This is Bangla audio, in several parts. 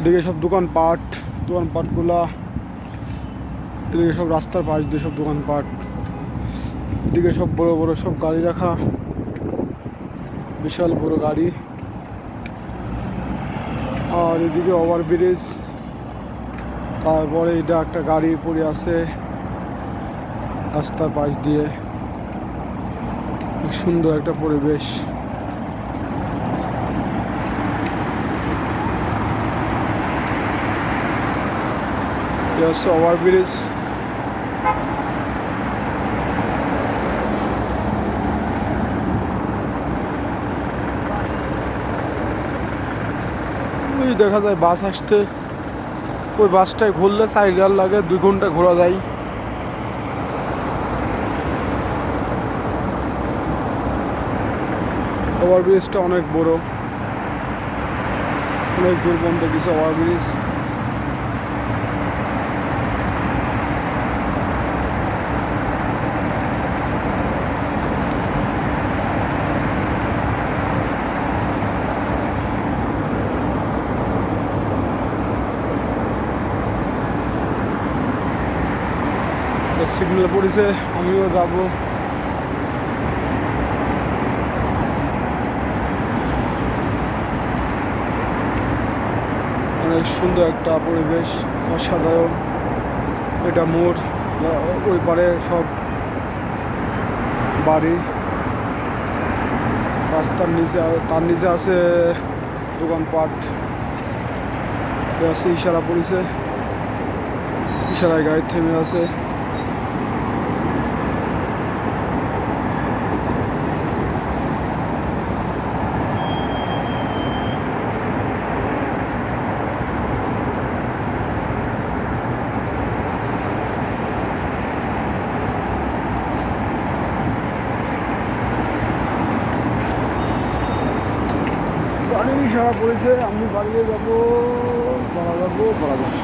এদিকে সব দোকানপাট, দোকানপাটগুলা, এদিকে সব রাস্তার পাশ দিয়ে সব দোকানপাট, এদিকে সব বড় বড় সব গাড়ি রাখা, বিশাল বড় গাড়ি। আর এদিকে ওভার ব্রিজ তারপরে এটা একটা গাড়ি পড়ে আছে রাস্তার পাশ দিয়ে। সুন্দর একটা পরিবেশ। এটা হচ্ছে ওভার ব্রিজ ওই দেখা যায় বাস আসতে। ওই বাসটায় ঘুরলে সাইড লাগে, দুই ঘণ্টা ঘোরা যায়। ওভার ব্রিজটা অনেক বড়। অনেক দূর পর্যন্ত গেছে ওভার সিগন্যাল পড়েছে, আমিও যাব। অনেক সুন্দর একটা পরিবেশ, অসাধারণ। এটা মোড়, ওই পারে সব বাড়ি। রাস্তার নিচে, তার নিচে আছে দোকানপাট। আছে ইশারা পড়েছে। ইশারায় গাড়ি থেমে আছে। গাড়ি সারা পড়েছে আমি বাড়িয়ে যাব বলা যাব বলা যাব।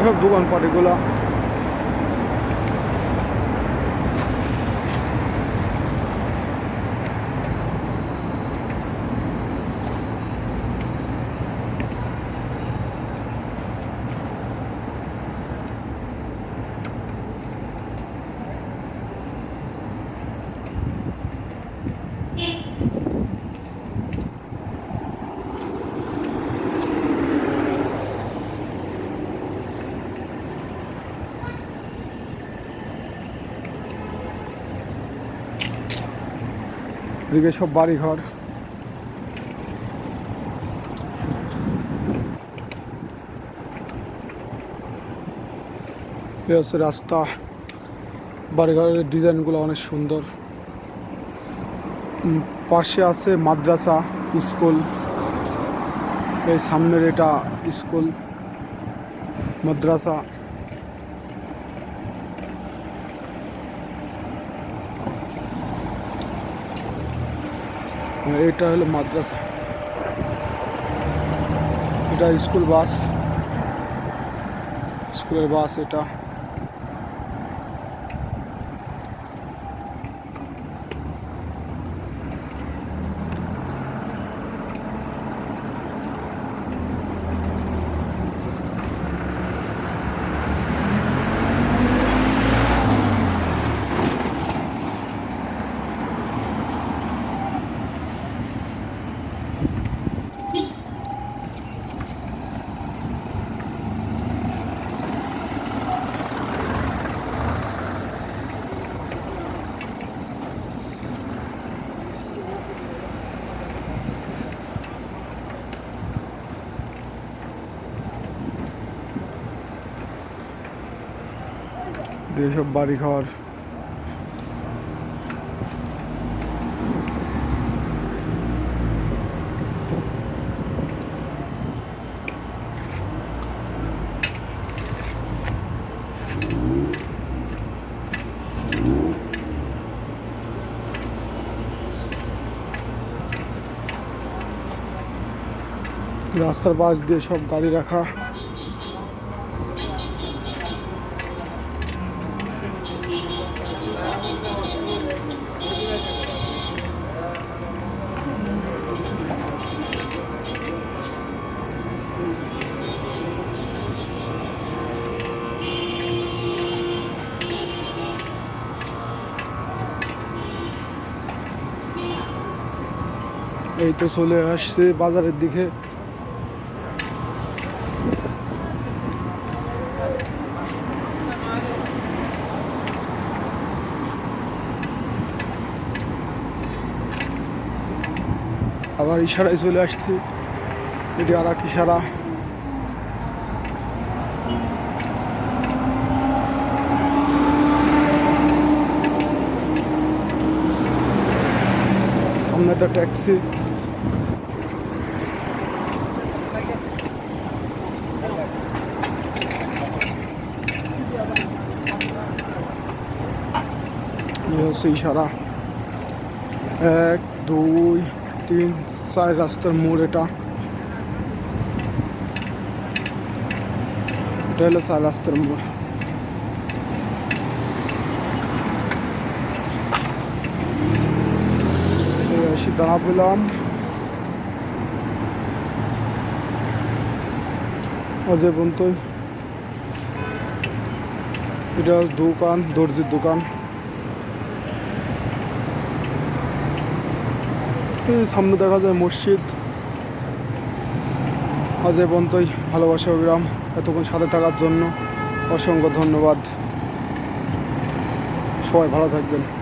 এসব দোকানপাট এগুলা এদিকে সব বাড়ি ঘর এ হচ্ছে রাস্তা। বাড়িঘরের ডিজাইনগুলো অনেক সুন্দর। পাশে আছে মাদ্রাসা স্কুল। এই সামনের এটা স্কুল, মাদ্রাসা। এটা হলো মাদ্রাসা। এটা স্কুল বাস। স্কুলের বাস এটা। যেসব বাড়িঘর রাস্তার পাশ দিয়ে সব গাড়ি রাখা। এই তো চলে আসছে বাজারের দিকে। আবার ইশারায় চলে আসছি। এটি আর এক ইশারা। সামনে একটা ট্যাক্সি। হচ্ছে ইশারা। এক, দুই, তিন, চার রাস্তার মোড় এটা। এটা হলো চার রাস্তার মোড়। এসে দাঁড়া পেলাম অজয় পর্যন্তই। এটা দোকান, দর্জির দোকান। সামনে দেখা যায় মসজিদ। আজ এ ভালোবাসা, অবিরাম। এতক্ষণ সাথে থাকার জন্য অসংখ্য ধন্যবাদ। সবাই ভালো থাকবেন।